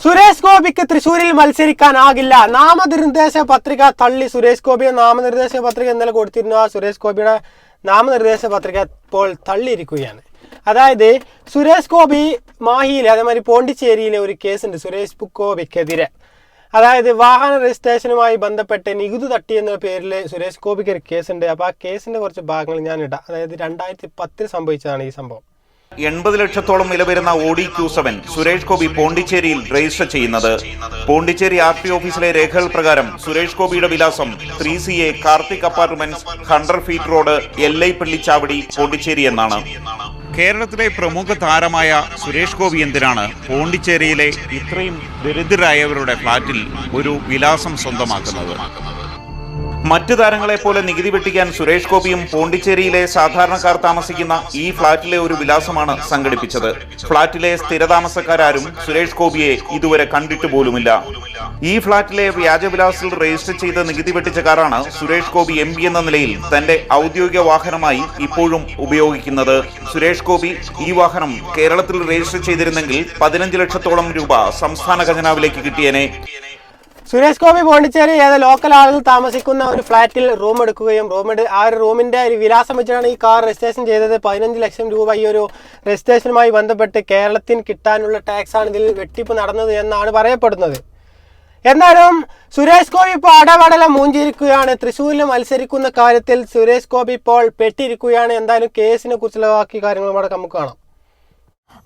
സുരേഷ് ഗോപിക്ക് തൃശൂരിൽ മത്സരിക്കാനാകില്ല. നാമനിർദ്ദേശ പത്രിക തള്ളി സുരേഷ് ഗോപിയുടെ നാമനിർദ്ദേശ പത്രിക ഇന്നലെ കൊടുത്തിരുന്നു. ആ സുരേഷ് ഗോപിയുടെ നാമനിർദ്ദേശ പത്രിക ഇപ്പോൾ തള്ളിയിരിക്കുകയാണ്. അതായത് സുരേഷ് ഗോപി മാഹിയിലെ അതേമാതിരി പോണ്ടിച്ചേരിയിലെ ഒരു കേസുണ്ട് സുരേഷ് ഗോപിക്കെതിരെ. അതായത് വാഹന രജിസ്ട്രേഷനുമായി ബന്ധപ്പെട്ട് നികുതി തട്ടി എന്ന പേരിൽ സുരേഷ് ഗോപിക്ക് ഒരു കേസുണ്ട്. അപ്പോൾ ആ കേസിന്റെ കുറച്ച് ഭാഗങ്ങൾ ഞാൻ ഇടാം. അതായത് രണ്ടായിരത്തി പത്തിൽ സംഭവിച്ചതാണ് ഈ സംഭവം. എൺപത് ലക്ഷത്തോളം വില വരുന്ന Audi Q seven Suresh Gopi പോണ്ടിച്ചേരിയിൽ register ചെയ്യുന്നത്. പോണ്ടിച്ചേരി ആർ ടി ഓഫീസിലെ രേഖകൾ പ്രകാരം സുരേഷ് ഗോപിയുടെ വിലാസം three C A Karthik apartments hundred feet road Ellai Pallichavadi Pondicherry എന്നാണ്. കേരളത്തിലെ പ്രമുഖ താരമായ സുരേഷ് ഗോപി എന്തിനാണ് പോണ്ടിച്ചേരിയിലെ ഇത്രയും ദരിദ്രരായവരുടെ ഫ്ളാറ്റിൽ ഒരു വിലാസം സ്വന്തമാക്കുന്നത്? മറ്റു താരങ്ങളെ പോലെ നികുതി വെട്ടിക്കാൻ സുരേഷ് ഗോപിയും പോണ്ടിച്ചേരിയിലെ സാധാരണക്കാർ താമസിക്കുന്ന ഈ ഫ്ളാറ്റിലെ ഒരു വിലാസമാണ് സംഘടിപ്പിച്ചത്. ഫ്ളാറ്റിലെ സ്ഥിരതാമസക്കാരും സുരേഷ് ഗോപിയെ ഇതുവരെ കണ്ടിട്ട് പോലുമില്ല. ഈ ഫ്ളാറ്റിലെ വ്യാജവിലാസിൽ രജിസ്റ്റർ ചെയ്ത് നികുതി വെട്ടിച്ച കാറാണ് സുരേഷ് ഗോപി എം എന്ന നിലയിൽ തന്റെ ഔദ്യോഗിക വാഹനമായി ഇപ്പോഴും ഉപയോഗിക്കുന്നത്. സുരേഷ് ഗോപി ഈ വാഹനം കേരളത്തിൽ രജിസ്റ്റർ ചെയ്തിരുന്നെങ്കിൽ പതിനഞ്ച് ലക്ഷത്തോളം രൂപ സംസ്ഥാന ഖജനാവിലേക്ക് കിട്ടിയേനെ. സുരേഷ് ഗോപി പോണ്ടിച്ചേരി ഏത് ലോക്കൽ ആളുകൾ താമസിക്കുന്ന ഒരു ഫ്ലാറ്റിൽ റൂം എടുക്കുകയും റൂം ആ ഒരു റൂമിന്റെ ഒരു വിലാസം വെച്ചാണ് ഈ കാർ രജിസ്ട്രേഷൻ ചെയ്തത്. പതിനഞ്ച് ലക്ഷം രൂപ ഈ ഒരു രജിസ്ട്രേഷനുമായി ബന്ധപ്പെട്ട് കേരളത്തിന് കിട്ടാനുള്ള ടാക്സ് ആണ് ഇതിൽ വെട്ടിപ്പ് നടന്നത് എന്നാണ് പറയപ്പെടുന്നത്. എന്നാലും സുരേഷ് ഗോപി ഇപ്പോൾ അടവടല മൂഞ്ചിരിക്കുകയാണ്. തൃശ്ശൂരിൽ മത്സരിക്കുന്ന കാര്യത്തിൽ സുരേഷ് ഗോപി ഇപ്പോൾ പെട്ടിരിക്കുകയാണ്. എന്തായാലും കേസിനെ കുറിച്ചുള്ള ബാക്കി കാര്യങ്ങളും നമുക്ക് കാണാം.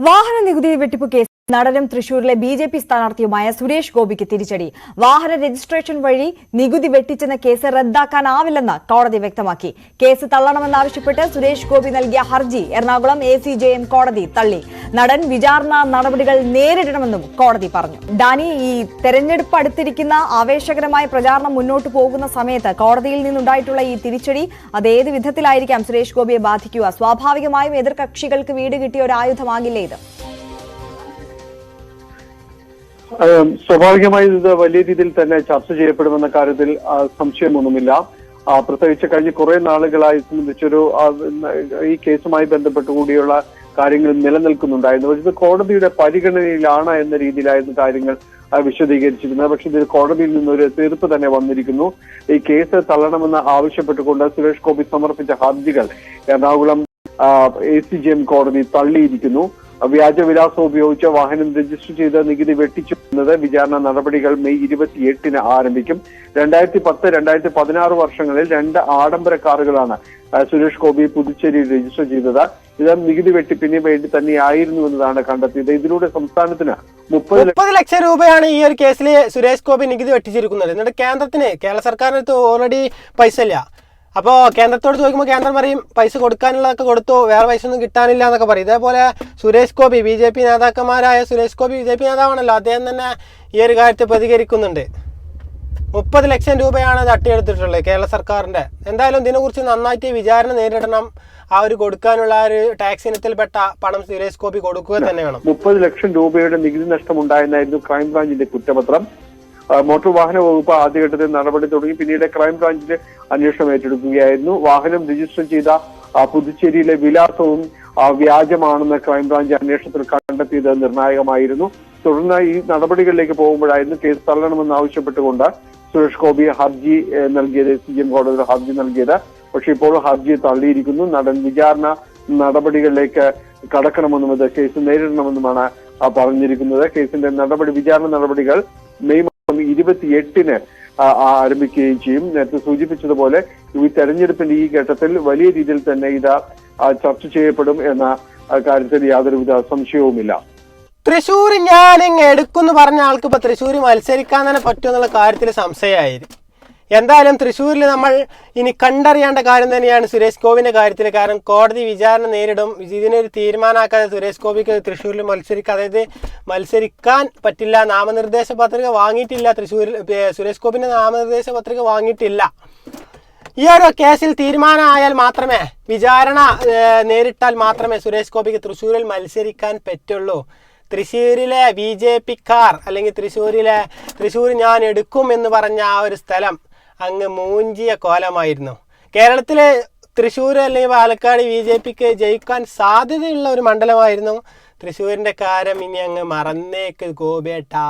വാഹന നികുതി വെട്ടിപ്പ് കേസ് നടനും തൃശൂരിലെ ബി ജെ പി സ്ഥാനാർത്ഥിയുമായ സുരേഷ് ഗോപിക്ക് തിരിച്ചടി. വാഹന രജിസ്ട്രേഷൻ വഴി നികുതി വെട്ടിച്ചെന്ന കേസ് റദ്ദാക്കാനാവില്ലെന്ന് കോടതി വ്യക്തമാക്കി. കേസ് തള്ളണമെന്നാവശ്യപ്പെട്ട് സുരേഷ് ഗോപി നൽകിയ ഹർജി Ernakulam A C J M കോടതി തള്ളി. നടൻ വിചാരണ നടപടികൾ നേരിടണമെന്നും കോടതി പറഞ്ഞു. ഡാനി ഈ തെരഞ്ഞെടുപ്പ് അടുത്തിരിക്കുന്ന ആവേശകരമായ പ്രചാരണം മുന്നോട്ട് പോകുന്ന സമയത്ത് കോടതിയിൽ നിന്നുണ്ടായിട്ടുള്ള ഈ തിരിച്ചടി അത് ഏത് വിധത്തിലായിരിക്കാം സുരേഷ് ഗോപിയെ ബാധിക്കുക? സ്വാഭാവികമായും എതിർകക്ഷികൾക്ക് വീട് കിട്ടിയ ഒരു ആയുധമാകില്ലേ ഇത്? സ്വാഭാവികമായും ഇത് വലിയ രീതിയിൽ തന്നെ ചർച്ച ചെയ്യപ്പെടുമെന്ന കാര്യത്തിൽ സംശയമൊന്നുമില്ല. പ്രത്യേകിച്ച് കഴിഞ്ഞ കുറെ നാളുകളായി സംബന്ധിച്ചൊരു ഈ കേസുമായി ബന്ധപ്പെട്ട് കൂടിയുള്ള കാര്യങ്ങൾ നിലനിൽക്കുന്നുണ്ടായിരുന്നു. ഇത് കോടതിയുടെ പരിഗണനയിലാണ് എന്ന രീതിയിലായിരുന്നു കാര്യങ്ങൾ വിശദീകരിച്ചിരുന്നത്. പക്ഷെ ഇതിൽ കോടതിയിൽ നിന്നൊരു തീർപ്പ് തന്നെ വന്നിരിക്കുന്നു. ഈ കേസ് തള്ളണമെന്ന് ആവശ്യപ്പെട്ടുകൊണ്ട് സുരേഷ് ഗോപി സമർപ്പിച്ച ഹർജികൾ Ernakulam A C G M കോടതി തള്ളിയിരിക്കുന്നു. വ്യാജവിലാസം ഉപയോഗിച്ച് വാഹനം രജിസ്റ്റർ ചെയ്ത് നികുതി വെട്ടിച്ചു എന്നത് വിചാരണ നടപടികൾ മെയ് ഇരുപത്തിയെട്ടിന് ആരംഭിക്കും. രണ്ടായിരത്തി പത്ത് രണ്ടായിരത്തി പതിനാറ് വർഷങ്ങളിൽ രണ്ട് ആഡംബര കാറുകളാണ് സുരേഷ് ഗോപി പുതുച്ചേരിയിൽ രജിസ്റ്റർ ചെയ്തത്. ഇത് നികുതി വെട്ടിപ്പിന് വേണ്ടി തന്നെയായിരുന്നു എന്നതാണ് കണ്ടെത്തിയത്. ഇതിലൂടെ സംസ്ഥാനത്തിന് മുപ്പത് ലക്ഷം രൂപയാണ് ഈ ഒരു കേസിൽ സുരേഷ് ഗോപി നികുതി വെട്ടിച്ചിരിക്കുന്നത്. എന്നിട്ട് കേന്ദ്രത്തിന് കേരള സർക്കാരിനടുത്ത് ഓൾറെഡി പൈസ ഇല്ല. അപ്പോൾ കേന്ദ്രത്തോട് ചോദിക്കുമ്പോൾ കേന്ദ്രം പറയും പൈസ കൊടുക്കാനുള്ളതൊക്കെ കൊടുത്തു വേറെ പൈസ ഒന്നും കിട്ടാനില്ല എന്നൊക്കെ പറയും. ഇതേപോലെ Suresh Gopi B J P നേതാക്കന്മാരായ Suresh Gopi B J P നേതാവാണല്ലോ. അദ്ദേഹം തന്നെ ഈ ഒരു കാര്യത്തെ പ്രതികരിക്കുന്നുണ്ട്. മുപ്പത് ലക്ഷം രൂപയാണ് തട്ടിയെടുത്തിട്ടുള്ളത് കേരള സർക്കാരിന്റെ. എന്തായാലും ഇതിനെക്കുറിച്ച് നന്നായിട്ട് വിചാരണ നേരിടണം. ആ ഒരു കൊടുക്കാനുള്ള ആ ഒരു ടാക്സ് ഇനത്തിൽപ്പെട്ട പണം സുരേഷ് ഗോപി കൊടുക്കുക തന്നെ വേണം. മുപ്പത് ലക്ഷം രൂപയുടെ നികുതി നഷ്ടം ഉണ്ടായെന്നായിരുന്നു ക്രൈംബ്രാഞ്ചിന്റെ കുറ്റപത്രം. മോട്ടോർ വാഹന വകുപ്പ് ആദ്യഘട്ടത്തിൽ നടപടി തുടങ്ങി. പിന്നീട് ക്രൈംബ്രാഞ്ചിന്റെ അന്വേഷണം ഏറ്റെടുക്കുകയായിരുന്നു. വാഹനം രജിസ്റ്റർ ചെയ്ത പുതുച്ചേരിയിലെ വിലാസവും വ്യാജമാണെന്ന് ക്രൈംബ്രാഞ്ച് അന്വേഷണത്തിൽ കണ്ടെത്തിയത് നിർണായകമായിരുന്നു. തുടർന്ന് ഈ നടപടികളിലേക്ക് പോകുമ്പോഴായിരുന്നു കേസ് തള്ളണമെന്ന് ആവശ്യപ്പെട്ടുകൊണ്ട് സുരേഷ് ഗോപി ഹർജി നൽകിയത് സി എം കോടതിയിൽ ഹർജി നൽകിയത്. പക്ഷെ ഇപ്പോൾ ഹർജി തള്ളിയിരിക്കുന്നു. നടൻ വിചാരണ നടപടികളിലേക്ക് കടക്കണമെന്നും ഇത് കേസ് നേരിടണമെന്നുമാണ് പറഞ്ഞിരിക്കുന്നത്. കേസിന്റെ നടപടി വിചാരണ നടപടികൾ മെയ് ആ, ആ, ആരംഭിക്കുകയും ചെയ്യും. നേരത്തെ സൂചിപ്പിച്ചതുപോലെ ഈ തെരഞ്ഞെടുപ്പിന്റെ ഈ ഘട്ടത്തിൽ വലിയ രീതിയിൽ തന്നെ ഇത് ചർച്ച ചെയ്യപ്പെടും എന്ന കാര്യത്തിൽ യാതൊരുവിധ സംശയവുമില്ല. തൃശ്ശൂർ ഞാൻ എടുക്കുന്നു പറഞ്ഞ ആൾക്ക് ഇപ്പൊ തൃശ്ശൂർ മത്സരിക്കാൻ തന്നെ പറ്റുമെന്നുള്ള കാര്യത്തിൽ സംശയമായിരുന്നു എന്തായാലും തൃശ്ശൂരിൽ നമ്മൾ ഇനി കണ്ടറിയേണ്ട കാര്യം തന്നെയാണ് സുരേഷ് ഗോപിന്റെ കാര്യത്തിൽ കാരണം കോടതി വിചാരണ നേരിടും. ഇതിനൊരു തീരുമാനമാക്കാതെ സുരേഷ് ഗോപിക്ക് തൃശ്ശൂരിൽ മത്സരിക്കുക അതായത് മത്സരിക്കാൻ പറ്റില്ല. നാമനിർദ്ദേശ പത്രിക വാങ്ങിയിട്ടില്ല. തൃശ്ശൂരിൽ സുരേഷ് ഗോപിന്റെ നാമനിർദ്ദേശ പത്രിക വാങ്ങിയിട്ടില്ല. ഈ ഒരു കേസിൽ തീരുമാനമായാൽ മാത്രമേ വിചാരണ നേരിട്ടാൽ മാത്രമേ സുരേഷ് ഗോപിക്ക് തൃശ്ശൂരിൽ മത്സരിക്കാൻ പറ്റുള്ളൂ. തൃശ്ശൂരിലെ ബി ജെ പിക്കാർ അല്ലെങ്കിൽ തൃശ്ശൂരിലെ തൃശ്ശൂർ ഞാൻ എടുക്കും എന്ന് പറഞ്ഞ ആ ഒരു സ്ഥലം അങ്ങ് മൂഞ്ചിയ കോലമായിരുന്നു. കേരളത്തിലെ തൃശ്ശൂർ അല്ലെങ്കിൽ പാലക്കാട് ബി ജെ പിക്ക് ജയിക്കാൻ സാധ്യതയുള്ള ഒരു മണ്ഡലമായിരുന്നു തൃശ്ശൂരിന്റെ കാര്യം ഇനി അങ്ങ് മറന്നേക്ക് ഗോപേട്ടാ.